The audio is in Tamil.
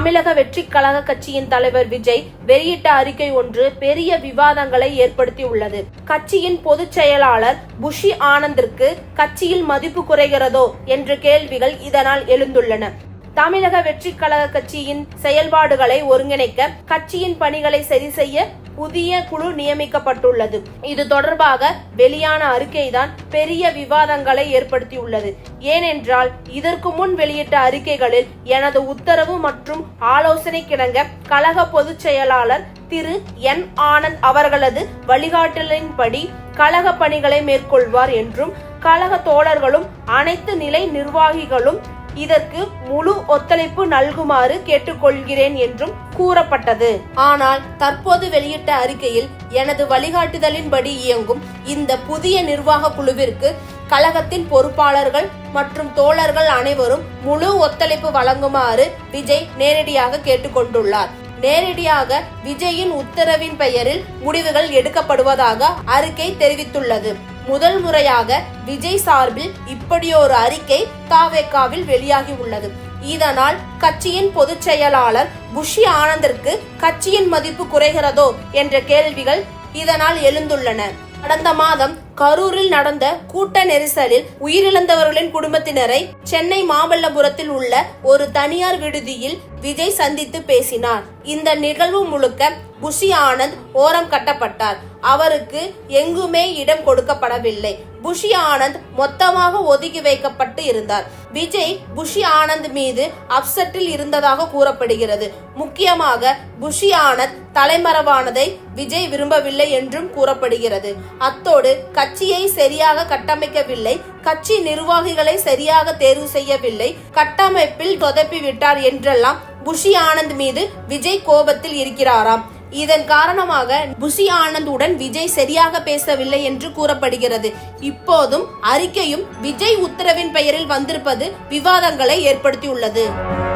தமிழக வெற்றி கழக கட்சியின் தலைவர் விஜய் வெளியிட்ட அறிக்கை ஒன்று பெரிய விவாதங்களை ஏற்படுத்தியுள்ளது. கட்சியின் பொதுச் செயலாளர் புஷி ஆனந்திற்கு கட்சியில் மதிப்பு குறைகிறதோ என்ற கேள்விகள் இதனால் எழுந்துள்ளன. தமிழக வெற்றி கழக கட்சியின் செயல்பாடுகளை ஒருங்கிணைக்க கட்சியின் பணிகளை சரி செய்ய புதிய குழு நியமிக்கப்பட்டுள்ளது. இது தொடர்பாக வெளியான அறிக்கைதான் பெரிய விவாதங்களை ஏற்படுத்தியுள்ளது. ஏனென்றால் இதற்கு முன் வெளியிட்ட அறிக்கைகளில் எனது உத்தரவு மற்றும் ஆலோசனை கிடங்க கழக பொதுச் செயலாளர் திரு. என். ஆனந்த் அவர்களது வழிகாட்டலின்படி கழக பணிகளை மேற்கொள்வார் என்றும் கழக தோழர்களும் அனைத்து நிலை நிர்வாகிகளும் இதற்கு முழு ஒத்துழைப்பு நல்குமாறு கேட்டுக்கொள்கிறேன் என்றும் கூறப்பட்டது. ஆனால் தற்போது வெளியிட்ட அறிக்கையில் எனது வழிகாட்டுதலின்படி இயங்கும் இந்த புதிய நிர்வாக குழுவிற்கு கழகத்தின் பொறுப்பாளர்கள் மற்றும் தோழர்கள் அனைவரும் முழு ஒத்துழைப்பு வழங்குமாறு விஜய் நேரடியாக கேட்டுக்கொண்டுள்ளார். நேரடியாக விஜயின் உத்தரவின் பெயரில் முடிவுகள் எடுக்கப்படுவதாக அறிக்கை தெரிவித்துள்ளது. முதல் முறையாக விஜய் சார்பில் இப்படியொரு அறிக்கை தாவேக்காவில் வெளியாகி உள்ளது. இதனால் கட்சியின் பொதுச் செயலாளர் புஷி ஆனந்திற்கு கட்சியின் மதிப்பு குறைகிறதோ என்ற கேள்விகள் இதனால் எழுந்துள்ளன. கடந்த மாதம் கரூரில் நடந்த கூட்ட நெரிசலில் உயிரிழந்தவர்களின் குடும்பத்தினரை சென்னை மாமல்லபுரத்தில் உள்ள ஒரு தனியார் விடுதியில் விஜய் சந்தித்து பேசினார். இந்த நிகழ்வு முழுக்க புஷி ஆனந்த் ஓரம் கட்டப்பட்டார். அவருக்கு எங்குமே இடம் கொடுக்கப்படவில்லை. புஷி ஆனந்த் மொத்தமாக ஒதுக்கி வைக்கப்பட்டு இருந்தார். விஜய் புஷி ஆனந்த் மீது அப்செட்டில் இருந்ததாக கூறப்படுகிறது. முக்கியமாக புஷி ஆனந்த் தலைமறைவானதை விஜய் விரும்பவில்லை என்றும் கூறப்படுகிறது. அத்தோடு கட்சியை சரியாக கட்டமைக்கவில்லை. கட்சி நிர்வாகிகளை சரியாக தேர்வு செய்யவில்லை. கட்டமைப்பில் சொதப்பி விட்டார் என்றெல்லாம் புஷி ஆனந்த் மீது விஜய் கோபத்தில் இருக்கிறாராம். இதன் காரணமாக புஷி ஆனந்துடன் விஜய் சரியாக பேசவில்லை என்று கூறப்படுகிறது. இப்போதும் அறிக்கையும் விஜய் உத்தரவின் பெயரில் வந்திருப்பது விவாதங்களை ஏற்படுத்தியுள்ளது.